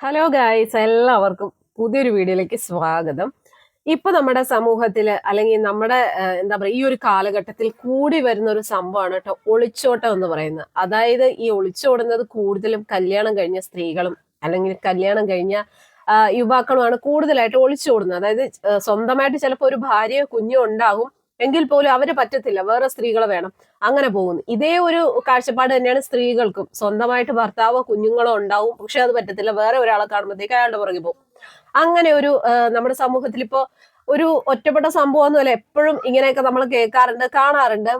Hello guys എല്ലാവർക്കും പുതിയൊരു വീഡിയോയിലേക്ക് സ്വാഗതം. ഇപ്പൊ നമ്മുടെ സമൂഹത്തിൽ അല്ലെങ്കിൽ നമ്മുടെ എന്താ പറയുക ഈ ഒരു കാലഘട്ടത്തിൽ കൂടി വരുന്ന ഒരു സംഭവമാണ് കേട്ടോ ഒളിച്ചോട്ടം എന്ന് പറയുന്നത്. അതായത് ഈ ഒളിച്ചോടുന്നത് കൂടുതലും കല്യാണം കഴിഞ്ഞ സ്ത്രീകളും അല്ലെങ്കിൽ കല്യാണം കഴിഞ്ഞ യുവാക്കളുമാണ് കൂടുതലായിട്ട് ഒളിച്ചോടുന്നത്. അതായത് സ്വന്തമായിട്ട് ചിലപ്പോൾ ഒരു ഭാര്യയോ കുഞ്ഞോ ഉണ്ടാകും എങ്കിൽ പോലും അവർ പറ്റത്തില്ല. വേറെ സ്ത്രീകളെ വേണം. അങ്ങനെ പോകുന്നു. ഇതേ ഒരു കാഴ്ചപ്പാട് തന്നെയാണ് സ്ത്രീകൾക്കും. സ്വന്തമായിട്ട് ഭർത്താവോ കുഞ്ഞുങ്ങളോ ഉണ്ടാവും. പക്ഷെ അത് പറ്റത്തില്ല. വേറെ ഒരാളെ കാണുമ്പോഴത്തേക്ക് അയാളുടെ പുറകെ പോകും. അങ്ങനെ ഒരു നമ്മുടെ സമൂഹത്തിൽ ഇപ്പോ ഒരു ഒറ്റപ്പെട്ട സംഭവം സംഭവമൊന്നുമല്ല. എപ്പോഴും ഇങ്ങനെയൊക്കെ നമ്മൾ കേൾക്കാറുണ്ട് കാണാറുണ്ട്.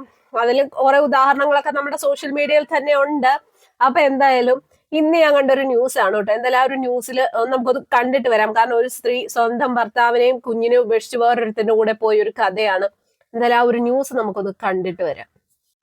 അതിൽ കുറെ ഉദാഹരണങ്ങളൊക്കെ നമ്മുടെ സോഷ്യൽ മീഡിയയിൽ തന്നെ ഉണ്ട്. അപ്പൊ എന്തായാലും ഇന്ന് ഞാൻ കണ്ട ഒരു ന്യൂസ് ആണ് കേട്ടോ. എന്തായാലും ആ ഒരു ന്യൂസിൽ നമുക്കത് കണ്ടിട്ട് വരാം. കാരണം ഒരു സ്ത്രീ സ്വന്തം ഭർത്താവിനെയും കുഞ്ഞിനെയും ഉപേക്ഷിച്ച് വേറൊരുത്തിന്റെ കൂടെ പോയ ഒരു കഥയാണ് എന്തായാലും ആ ഒരു ന്യൂസ് നമുക്കൊന്ന് കണ്ടിട്ട് വരാം.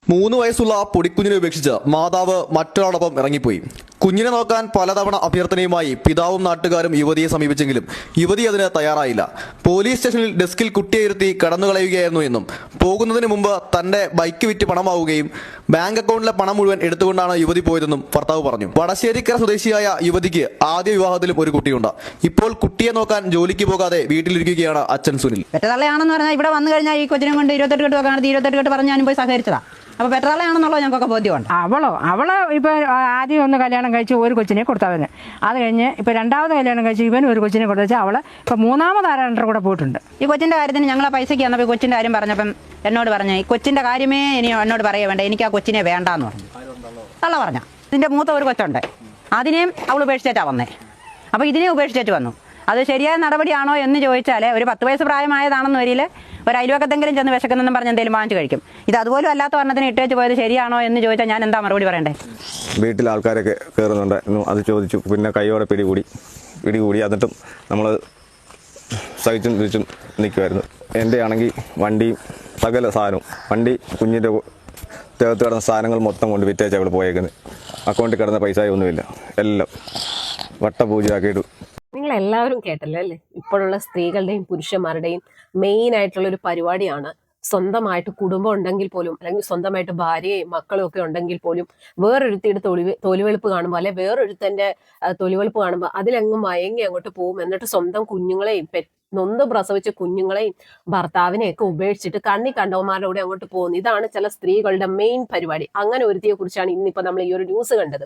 മൂന്ന് വയസ്സുള്ള പൊടിക്കുഞ്ഞിനെ ഉപേക്ഷിച്ച് മാതാവ് മറ്റൊരാളൊപ്പം ഇറങ്ങിപ്പോയി. കുഞ്ഞിനെ നോക്കാൻ പലതവണ അഭ്യർത്ഥനയുമായി പിതാവും നാട്ടുകാരും യുവതിയെ സമീപിച്ചെങ്കിലും യുവതി അതിന് തയ്യാറായില്ല. പോലീസ് സ്റ്റേഷനിൽ ഡെസ്കിൽ കുട്ടിയെ ഇരുത്തി കടന്നുകളയുകയായിരുന്നു എന്നും പോകുന്നതിന് മുമ്പ് തന്റെ ബൈക്ക് വിറ്റ് പണമാവുകയും ബാങ്ക് അക്കൗണ്ടിലെ പണം മുഴുവൻ എടുത്തുകൊണ്ടാണ് യുവതി പോയതെന്നും ഭർത്താവ് പറഞ്ഞു. വടശ്ശേരിക്കര സ്വദേശിയായ യുവതിക്ക് ആദ്യ വിവാഹത്തിലും ഒരു കുട്ടിയുണ്ട്. ഇപ്പോൾ കുട്ടിയെ നോക്കാൻ ജോലിക്ക് പോകാതെ വീട്ടിലിരിക്കുകയാണ് അച്ഛൻ സുനിൽ. പെറ്റതള്ളയാണെന്ന് പറഞ്ഞാൽ ഇവിടെ വന്നു കഴിഞ്ഞാൽ ഈ കൊച്ചിനെ കൊണ്ട് ഇരുപത്തെട്ട് കെട്ട് വെക്കാണ്. ഇരുപത്തെട്ട് കെട്ട് പറഞ്ഞ് ഞാനും പോയി സഹകരിച്ചതാ. അപ്പോൾ പെറ്റതള്ളയാണെന്നുള്ളത് ഞങ്ങൾക്കൊക്കെ ബോധ്യമുണ്ട്. അവളോ? അവൾ ഇപ്പൊ ആദ്യം ഒന്ന് കല്യാണം കഴിച്ച് ഒരു കൊച്ചിനെ കൊടുത്തവന് അത് കഴിഞ്ഞ് ഇപ്പൊ രണ്ടാമത് കല്യാണം കഴിച്ച് ഇവൻ ഒരു കൊച്ചിനെ കൊടുത്തുവെച്ചാൽ അവൾ ഇപ്പൊ മൂന്നാമത് ആരാണ്ടർ കൂടെ പോയിട്ടുണ്ട്. ഈ കൊച്ചിന്റെ കാര്യത്തിന് ഞങ്ങൾ ആ പൈസയ്ക്ക് വന്നപ്പോൾ കൊച്ചിന്റെ കാര്യം പറഞ്ഞപ്പം എന്നോട് പറഞ്ഞു ഈ കൊച്ചിന്റെ കാര്യമേ ഇനി എന്നോട് പറയുക വേണ്ട എനിക്ക് ആ കൊച്ചിനെ വേണ്ടാന്ന് പറഞ്ഞു. തള്ള പറഞ്ഞ. ഇതിന്റെ മൂത്ത ഒരു കൊച്ചുണ്ട്. അതിനെയും അവൾ ഉപേക്ഷിച്ചിട്ടാണ് വന്നേ. അപ്പോൾ ഇതിനെ ഉപേക്ഷിച്ചിട്ട് വന്നു. അത് ശരിയായ നടപടിയാണോ എന്ന് ചോദിച്ചാൽ ഒരു പത്ത് വയസ്സ് പ്രായമായതാണെന്ന് വരിയിൽ ഒരു അയൽവക്കത്തെങ്കിലും ചെന്ന് വിശക്കുന്നെന്നും പറഞ്ഞ് എന്തെങ്കിലും വാങ്ങിച്ചു കഴിക്കും. ഇത് അതുപോലും അല്ലാത്ത വർണത്തിന് ഇട്ട് വെച്ച് പോയത് ശരിയാണോ എന്ന് ചോദിച്ചാൽ ഞാൻ എന്താ മറുപടി പറയണ്ടേ? വീട്ടിൽ ആൾക്കാരൊക്കെ കയറുന്നുണ്ട് അത് ചോദിച്ചു. പിന്നെ കൈയോടെ പിടികൂടി. പിടികൂടി. എന്നിട്ടും നമ്മൾ സഹിച്ചും തിരിച്ചും നിൽക്കുമായിരുന്നു എന്റെ ആണെങ്കിൽ വണ്ടിയും സകല സാധനവും. വണ്ടി കുഞ്ഞിന്റെ തേർത്ത് കിടന്ന സാധനങ്ങൾ മൊത്തം കൊണ്ട് വിറ്റേച്ച് അവൾ പോയേക്കുന്നത്. അക്കൗണ്ടിൽ കിടന്ന പൈസ ഒന്നുമില്ല. എല്ലാം വട്ടപൂജയാക്കിയിട്ട് എല്ലാവരും കേട്ടല്ലോ? അല്ലേ? ഇപ്പോഴുള്ള സ്ത്രീകളുടെയും പുരുഷന്മാരുടെയും മെയിൻ ആയിട്ടുള്ള ഒരു പരിപാടിയാണ് സ്വന്തമായിട്ട് കുടുംബം ഉണ്ടെങ്കിൽ പോലും അല്ലെങ്കിൽ സ്വന്തമായിട്ട് ഭാര്യയും മക്കളും ഒക്കെ ഉണ്ടെങ്കിൽ പോലും വേറൊരുത്തിയുടെ തൊലി തൊലിവെളുപ്പ് കാണുമ്പോൾ അല്ലെ വേറൊരുത്തന്റെ തൊലിവെളുപ്പ് കാണുമ്പോൾ അതിലങ്ങ് മയങ്ങി അങ്ങോട്ട് പോകും. എന്നിട്ട് സ്വന്തം കുഞ്ഞുങ്ങളെയും നൊന്ത് പ്രസവിച്ച കുഞ്ഞുങ്ങളെയും ഭർത്താവിനെയൊക്കെ ഉപേക്ഷിച്ചിട്ട് കണ്ണി കണ്ടവന്മാരുടെ കൂടെ അങ്ങോട്ട് പോകുന്നു. ഇതാണ് ചില സ്ത്രീകളുടെ മെയിൻ പരിപാടി. അങ്ങനെ ഒരുത്തിയെ കുറിച്ചാണ് ഇന്നിപ്പോ നമ്മൾ ഈ ഒരു ന്യൂസ് കണ്ടത്.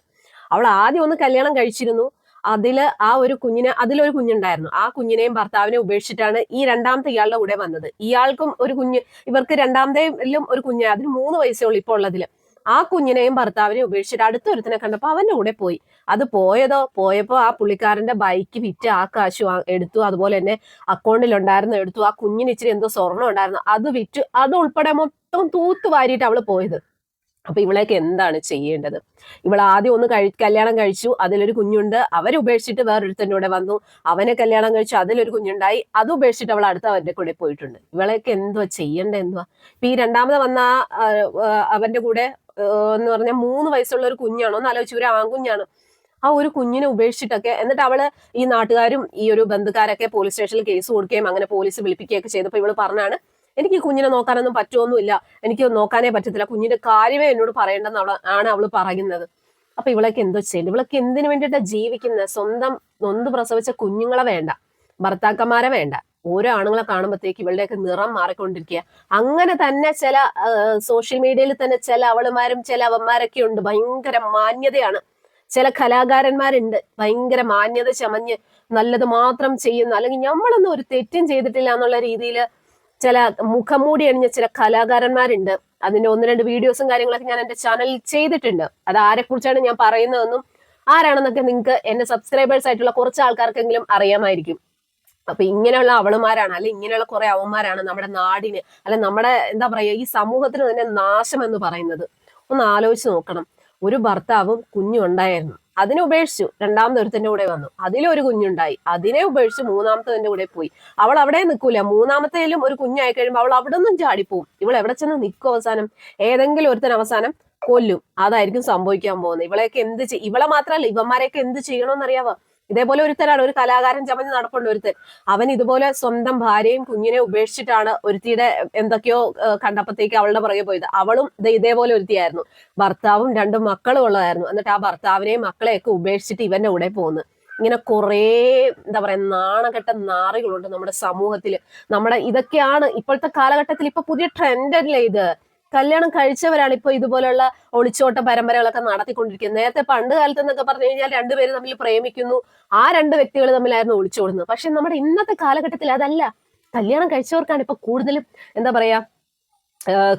അവൾ ആദ്യം ഒന്ന് കല്യാണം കഴിച്ചിരുന്നു. അതിൽ ആ ഒരു കുഞ്ഞിന് അതിലൊരു കുഞ്ഞുണ്ടായിരുന്നു. ആ കുഞ്ഞിനെയും ഭർത്താവിനെ ഉപേക്ഷിച്ചിട്ടാണ് ഈ രണ്ടാമത്തെ ഇയാളുടെ കൂടെ വന്നത്. ഇയാൾക്കും ഒരു കുഞ്ഞ് ഇവർക്ക് രണ്ടാമതേലും ഒരു കുഞ്ഞ് അതിന് മൂന്ന് വയസ്സേ ഉള്ളൂ ഇപ്പോൾ ഉള്ളതിൽ. ആ കുഞ്ഞിനെയും ഭർത്താവിനെയും ഉപേക്ഷിച്ചിട്ട് അടുത്തൊരുത്തിനെ കണ്ടപ്പോൾ അവന്റെ കൂടെ പോയി. അത് പോയതോ പോയപ്പോ ആ പുള്ളിക്കാരന്റെ ബൈക്ക് വിറ്റ് ആ കാശു എടുത്തു. അതുപോലെ തന്നെ അക്കൗണ്ടിൽ ഉണ്ടായിരുന്നു എടുത്തു. ആ കുഞ്ഞിന് ഇച്ചിരി എന്തോ സ്വർണം ഉണ്ടായിരുന്നു. അത് വിറ്റ് അത് ഉൾപ്പെടെ മൊത്തം തൂത്ത് വാരിയിട്ട് അവൾ പോയത്. അപ്പൊ ഇവളേക്ക് എന്താണ് ചെയ്യേണ്ടത്? ഇവൾ ആദ്യം ഒന്ന് കഴി കല്യാണം കഴിച്ചു അതിലൊരു കുഞ്ഞുണ്ട് അവരെ ഉപേക്ഷിച്ചിട്ട് വേറൊരുത്തന്റെ കൂടെ വന്നു അവനെ കല്യാണം കഴിച്ചു അതിലൊരു കുഞ്ഞുണ്ടായി അത് ഉപേക്ഷിച്ചിട്ട് അവൾ അടുത്ത അവന്റെ കൂടെ പോയിട്ടുണ്ട്. ഇവളേക്ക് എന്തുവാ ചെയ്യേണ്ടത് എന്തുവാ? ഇപ്പൊ ഈ രണ്ടാമത് വന്ന അവന്റെ കൂടെ എന്ന് പറഞ്ഞാൽ മൂന്ന് വയസ്സുള്ള ഒരു കുഞ്ഞാണോ ഒന്ന് ആലോചിച്ചു ഒരു ആൺകുഞ്ഞാണ്. ആ ഒരു കുഞ്ഞിനെ ഉപേക്ഷിച്ചിട്ടൊക്കെ എന്നിട്ട് അവൾ ഈ നാട്ടുകാരും ഈ ഒരു ബന്ധുക്കാരൊക്കെ പോലീസ് സ്റ്റേഷനിൽ കേസ് കൊടുക്കുകയും അങ്ങനെ പോലീസ് വിളിപ്പിക്കുകയൊക്കെ ചെയ്തപ്പോൾ ഇവൾ പറഞ്ഞാണ് എനിക്ക് ഈ കുഞ്ഞിനെ നോക്കാനൊന്നും പറ്റുമൊന്നുമില്ല എനിക്ക് നോക്കാനേ പറ്റത്തില്ല. കുഞ്ഞിന്റെ കാര്യമേ എന്നോട് പറയേണ്ടെന്നുള്ള ആണ് അവൾ പറയുന്നത്. അപ്പൊ ഇവളൊക്കെ എന്തോ ചെയ്യും ഇവളൊക്കെ എന്തിനു വേണ്ടിയിട്ടാ ജീവിക്കുന്നത് സ്വന്തം നൊന്ത് പ്രസവിച്ച കുഞ്ഞുങ്ങളെ വേണ്ട. ഭർത്താക്കന്മാരെ വേണ്ട. ഓരോ ആണുങ്ങളെ കാണുമ്പോഴത്തേക്ക് ഇവളുടെയൊക്കെ നിറം മാറിക്കൊണ്ടിരിക്കുക. അങ്ങനെ തന്നെ ചില സോഷ്യൽ മീഡിയയിൽ തന്നെ ചില അവളുമാരും ചില അവന്മാരൊക്കെ ഉണ്ട്. ഭയങ്കര മാന്യതയാണ്. ചില കലാകാരന്മാരുണ്ട്. ഭയങ്കര മാന്യത ചമഞ്ഞ് നല്ലത് മാത്രം ചെയ്യുന്ന അല്ലെങ്കിൽ നമ്മളൊന്നും ഒരു തെറ്റും ചെയ്തിട്ടില്ല എന്നുള്ള രീതിയിൽ ചില മുഖംമൂടി അണിഞ്ഞ ചില കലാകാരന്മാരുണ്ട്. അതിന്റെ ഒന്ന് രണ്ട് വീഡിയോസും കാര്യങ്ങളൊക്കെ ഞാൻ എന്റെ ചാനലിൽ ചെയ്തിട്ടുണ്ട്. അത് ആരെക്കുറിച്ചാണ് ഞാൻ പറയുന്നതെന്നും ആരാണെന്നൊക്കെ നിങ്ങൾക്ക് എന്റെ സബ്സ്ക്രൈബേഴ്സ് ആയിട്ടുള്ള കുറച്ച് ആൾക്കാർക്കെങ്കിലും അറിയാമായിരിക്കും. അപ്പൊ ഇങ്ങനെയുള്ള അവളുമാരാണ് അല്ലെ ഇങ്ങനെയുള്ള കുറെ അവന്മാരാണ് നമ്മുടെ നാടിന് അല്ലെ നമ്മുടെ എന്താ പറയാ ഈ സമൂഹത്തിന് തന്നെ നാശം എന്ന് പറയുന്നത്. ഒന്ന് ആലോചിച്ച് നോക്കണം. ഒരു ഭർത്താവും കുഞ്ഞും ഉണ്ടായിരുന്നു. അതിനെ ഉപേക്ഷിച്ചു. രണ്ടാമത്തെ ഒരുത്തന്റെ കൂടെ വന്നു. അതിലൊരു കുഞ്ഞുണ്ടായി. അതിനെ ഉപേക്ഷിച്ച് മൂന്നാമത്തതിന്റെ കൂടെ പോയി. അവൾ അവിടെ നിൽക്കൂല. മൂന്നാമത്തേലും ഒരു കുഞ്ഞായി കഴിയുമ്പോൾ അവൾ അവിടെ നിന്നും ചാടിപ്പോവും. ഇവൾ എവിടെ ചെന്ന് നിൽക്കും അവസാനം? ഏതെങ്കിലും ഒരുത്തൻ അവസാനം കൊല്ലും. അതായിരിക്കും സംഭവിക്കാൻ പോകുന്നത്. ഇവളെയൊക്കെ എന്ത് ഇവളെ മാത്രമല്ല ഇവന്മാരെയൊക്കെ എന്ത് ചെയ്യണമെന്നറിയാവോ ഇതേപോലെ ഒരുത്തരാണ് ഒരു കലാകാരൻ ചമഞ്ഞ് നടപ്പുള്ള ഒരുത്തൻ. അവൻ ഇതുപോലെ സ്വന്തം ഭാര്യയും കുഞ്ഞിനെ ഉപേക്ഷിച്ചിട്ടാണ് ഒരുത്തിയുടെ എന്തൊക്കെയോ കണ്ടപ്പോഴത്തേക്ക് അവളുടെ പുറകെ പോയത്. അവളും ഇതേപോലെ ഒരുത്തിയായിരുന്നു. ഭർത്താവും രണ്ടും മക്കളും ഉള്ളതായിരുന്നു. എന്നിട്ട് ആ ഭർത്താവിനെയും മക്കളെയൊക്കെ ഉപേക്ഷിച്ചിട്ട് ഇവന്റെ കൂടെ പോകുന്നു ഇങ്ങനെ കുറേ എന്താ പറയാ നാണകെട്ട നാറികളുണ്ട് നമ്മുടെ സമൂഹത്തിൽ നമ്മുടെ ഇതൊക്കെയാണ് ഇപ്പോഴത്തെ കാലഘട്ടത്തിൽ ഇപ്പൊ പുതിയ ട്രെൻഡ് അല്ലേ ഇത്? കല്യാണം കഴിച്ചവരാണ് ഇപ്പൊ ഇതുപോലുള്ള ഒളിച്ചോട്ട പരമ്പരകളൊക്കെ നടത്തിക്കൊണ്ടിരിക്കുന്നത്. നേരത്തെ പണ്ട് കാലത്ത് എന്നൊക്കെ പറഞ്ഞു കഴിഞ്ഞാൽ രണ്ടുപേരും തമ്മിൽ പ്രേമിക്കുന്നു. ആ രണ്ട് വ്യക്തികൾ തമ്മിലായിരുന്നു ഒളിച്ചോടുന്നത്. പക്ഷെ നമ്മുടെ ഇന്നത്തെ കാലഘട്ടത്തിൽ അതല്ല. കല്യാണം കഴിച്ചവർക്കാണ് ഇപ്പൊ കൂടുതലും എന്താ പറയാ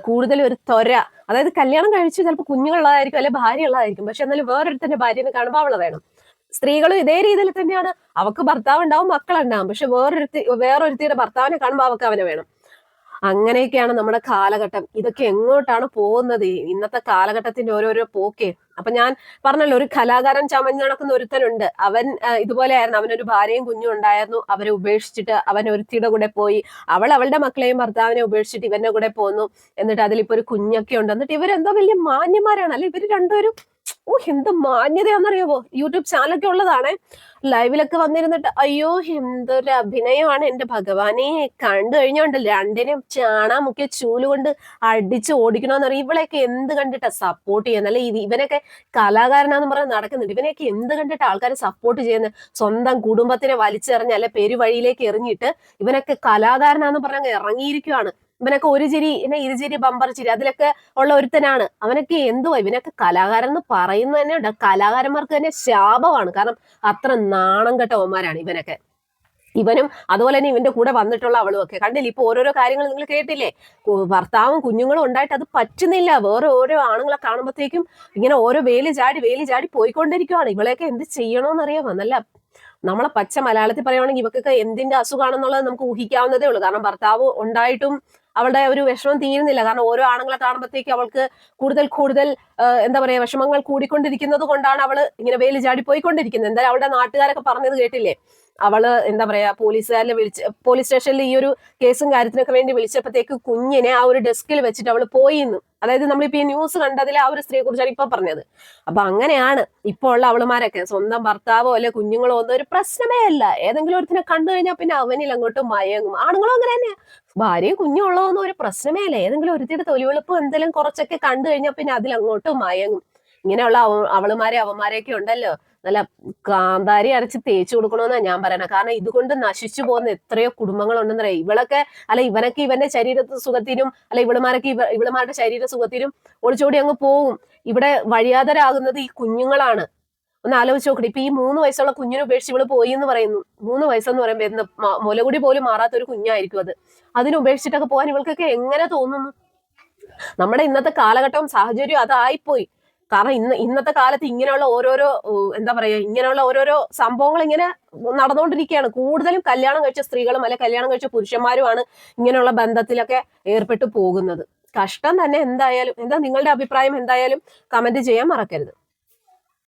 കൂടുതൽ ഒരു ത്വര. അതായത് കല്യാണം കഴിച്ച് ചിലപ്പോൾ കുഞ്ഞുങ്ങളുള്ളതായിരിക്കും അല്ലെ ഭാര്യ ഉള്ളതായിരിക്കും പക്ഷെ എന്നാലും വേറൊരുത്തന്റെ ഭാര്യനെ കാണുമ്പോൾ അവളെ വേണം. സ്ത്രീകളും ഇതേ രീതിയിൽ തന്നെയാണ്. അവക്ക് ഭർത്താവ് ഉണ്ടാവും മക്കളുണ്ടാവും. പക്ഷെ വേറൊരുത്തി വേറൊരുത്തിയുടെ ഭർത്താവിനെ കാണുമ്പോൾ അവക്ക് അവനെ വേണം. അങ്ങനെയൊക്കെയാണ് നമ്മുടെ കാലഘട്ടം. ഇതൊക്കെ എങ്ങോട്ടാണ് പോകുന്നത്? ഇന്നത്തെ കാലഘട്ടത്തിന്റെ ഓരോരോ പോക്കേ. അപ്പൊ ഞാൻ പറഞ്ഞല്ലോ ഒരു കലാകാരൻ ചമഞ്ഞ് നടക്കുന്ന ഒരുത്തനുണ്ട്. അവൻ ഇതുപോലെയായിരുന്നു. അവനൊരു ഭാര്യയും കുഞ്ഞും ഉണ്ടായിരുന്നു. അവരെ ഉപേക്ഷിച്ചിട്ട് അവൻ ഒരുത്തിയുടെ കൂടെ പോയി. അവൾ അവളുടെ മക്കളെയും ഭർത്താവിനെ ഉപേക്ഷിച്ചിട്ട് ഇവന്റെ കൂടെ പോന്നു. എന്നിട്ട് അതിലിപ്പോ ഒരു കുഞ്ഞൊക്കെ ഉണ്ട്. എന്നിട്ട് ഇവരെന്തോ വലിയ മാന്യന്മാരാണ്. അല്ലെ? ഇവർ രണ്ടുപേരും ഓ എന്ത് മാന്യതയാണെന്നറിയാവോ? യൂട്യൂബ് ചാനലൊക്കെ ഉള്ളതാണ്. ലൈവിലൊക്കെ വന്നിരുന്നിട്ട് അയ്യോ എന്തൊരു അഭിനയമാണ് എന്റെ ഭഗവാനെ. കണ്ടു കഴിഞ്ഞോണ്ട് രണ്ടിനും ചാണാ മുക്കിയ ചൂൽ കൊണ്ട് അടിച്ച് ഓടിക്കണമെന്ന് പറയും ഇവളെയൊക്കെ എന്ത് കണ്ടിട്ടാ സപ്പോർട്ട് ചെയ്യുന്നത് അല്ലെ ഇവനൊക്കെ കലാകാരനാന്ന് പറഞ്ഞ് നടക്കുന്നുണ്ട്. ഇവനെയൊക്കെ എന്ത് കണ്ടിട്ട് ആൾക്കാരെ സപ്പോർട്ട് ചെയ്യുന്ന? സ്വന്തം കുടുംബത്തിനെ വലിച്ചെറിഞ്ഞ് അല്ലെ പെരുവഴിയിലേക്ക് എറിഞ്ഞിട്ട് ഇവനൊക്കെ കലാകാരനാന്ന് പറഞ്ഞ് ഇറങ്ങിയിരിക്കുവാണ്. ഇവനൊക്കെ ഒരു ചിരി പിന്നെ ഇരുചിരി ബമ്പർ ചിരി അതിലൊക്കെ ഉള്ള ഒരുത്തനാണ്. അവനൊക്കെ എന്തുവാ? ഇവനൊക്കെ കലാകാരൻ എന്ന് പറയുന്നത് തന്നെ ഉണ്ട്? കലാകാരന്മാർക്ക് തന്നെ ശാപമാണ്. കാരണം അത്ര നാണം കെട്ടവന്മാരാണ് ഇവനൊക്കെ. ഇവനും അതുപോലെ തന്നെ ഇവന്റെ കൂടെ വന്നിട്ടുള്ള അവളും ഒക്കെ. കണ്ടില്ലേ? ഇപ്പൊ ഓരോരോ കാര്യങ്ങൾ നിങ്ങൾ കേട്ടില്ലേ? ഭർത്താവും കുഞ്ഞുങ്ങളും ഉണ്ടായിട്ട് അത് പറ്റുന്നില്ല. വേറെ ഓരോ ആണുങ്ങളെ കാണുമ്പോഴത്തേക്കും ഇങ്ങനെ ഓരോ വേലി ചാടി വേലി ചാടി പോയിക്കൊണ്ടിരിക്കുവാണ്. ഇവളെയൊക്കെ എന്ത് ചെയ്യണോന്നറിയാമോ നല്ല നമ്മളെ പച്ച മലയാളത്തിൽ പറയുവാണെങ്കിൽ ഇവക്കൊക്കെ എന്തിന്റെ അസുഖമാണെന്നുള്ളത് നമുക്ക് ഊഹിക്കാവുന്നതേ ഉള്ളൂ. കാരണം ഭർത്താവ് ഉണ്ടായിട്ടും അവളുടെ ഒരു വിഷമം തീരുന്നില്ല. കാരണം ഓരോ ആണുങ്ങളെ കാണുമ്പോഴത്തേക്ക് അവൾക്ക് കൂടുതൽ കൂടുതൽ എന്താ പറയാ വിഷമങ്ങൾ കൂടിക്കൊണ്ടിരിക്കുന്നത് കൊണ്ടാണ് അവൾ ഇങ്ങനെ വെയിൽ ചാടി പോയിക്കൊണ്ടിരിക്കുന്നത്. എന്തായാലും അവളുടെ നാട്ടുകാരൊക്കെ പറഞ്ഞത് കേട്ടില്ലേ? അവൾ എന്താ പറയാ പോലീസുകാരെ വിളിച്ച് പോലീസ് സ്റ്റേഷനിൽ ഈ ഒരു കേസും കാര്യത്തിനൊക്കെ വേണ്ടി വിളിച്ചപ്പോഴത്തേക്ക് കുഞ്ഞിനെ ആ ഒരു ഡെസ്കിൽ വെച്ചിട്ട് അവൾ പോയിന്ന്. അതായത് നമ്മളിപ്പോ ഈ ന്യൂസ് കണ്ടതിൽ ആ ഒരു സ്ത്രീയെ കുറിച്ചാണ് ഇപ്പൊ പറഞ്ഞത്. അപ്പൊ അങ്ങനെയാണ് ഇപ്പൊ ഉള്ള അവളുമാരൊക്കെ. സ്വന്തം ഭർത്താവോ അല്ലെ കുഞ്ഞുങ്ങളോ ഒന്നും ഒരു പ്രശ്നമേ അല്ല. ഏതെങ്കിലും ഒരുത്തിനെ കണ്ടു കഴിഞ്ഞാൽ പിന്നെ അവനിൽ അങ്ങോട്ട് മയങ്ങും. ആണുങ്ങളും അങ്ങനെ തന്നെ ഭാര്യയും കുഞ്ഞും ഉള്ളതൊന്നും ഒരു പ്രശ്നമേ അല്ല. ഏതെങ്കിലും ഒരുത്തിയുടെ തൊലിവെളുപ്പ് എന്തെങ്കിലും കുറച്ചൊക്കെ കണ്ടു കഴിഞ്ഞാൽ പിന്നെ അതിൽ അങ്ങോട്ട് മയങ്ങും. ഇങ്ങനെയുള്ള അവ- അവളുമാരെ അവന്മാരെയൊക്കെ ഉണ്ടല്ലോ. നല്ല കാന്താരി അരച്ച് തേച്ചു കൊടുക്കണമെന്നാണ് ഞാൻ പറയണത് കാരണം ഇതുകൊണ്ട് നശിച്ചു പോകുന്ന എത്രയോ കുടുംബങ്ങളുണ്ടെന്ന് പറയാം ഇവളൊക്കെ അല്ല ഇവനൊക്കെ ഇവന്റെ ശരീര സുഖത്തിനും അല്ല ഇവളുമാരൊക്കെ ഇവ ഇവളുമാരുടെ ശരീര സുഖത്തിനും ഒളിച്ചോടി അങ്ങ് പോവും ഇവിടെ വഴിയാതരാകുന്നത് ഈ കുഞ്ഞുങ്ങളാണ്. ഒന്ന് ആലോചിച്ച് നോക്കട്ടെ ഇപ്പൊ ഈ മൂന്ന് വയസ്സുള്ള കുഞ്ഞിനെ ഉപേക്ഷിച്ച് ഇവൾ പോയി എന്ന് പറയുന്നു. മൂന്ന് വയസ്സെന്ന് പറയുമ്പോൾ എന്ത് മുലകുടി പോലും മാറാത്ത ഒരു കുഞ്ഞായിരിക്കും അത്. അതിനെ ഉപേക്ഷിച്ചിട്ടൊക്കെ പോകാൻ ഇവൾക്കൊക്കെ എങ്ങനെ തോന്നുന്നു? നമ്മുടെ ഇന്നത്തെ കാലഘട്ടവും സാഹചര്യവും അതായിപ്പോയി കാരണം ഇന്ന് ഇന്നത്തെ കാലത്ത് ഇങ്ങനെയുള്ള ഓരോരോ എന്താ പറയാ ഇങ്ങനെയുള്ള ഓരോരോ സംഭവങ്ങൾ ഇങ്ങനെ നടന്നുകൊണ്ടിരിക്കുകയാണ്. കൂടുതലും കല്യാണം കഴിച്ച സ്ത്രീകളും അല്ലെ കല്യാണം കഴിച്ച പുരുഷന്മാരുമാണ് ഇങ്ങനെയുള്ള ബന്ധത്തിലൊക്കെ ഏർപ്പെട്ടു പോകുന്നത്. കഷ്ടം തന്നെ എന്തായാലും എന്താ നിങ്ങളുടെ അഭിപ്രായം എന്തായാലും കമന്റ് ചെയ്യാൻ മറക്കരുത്.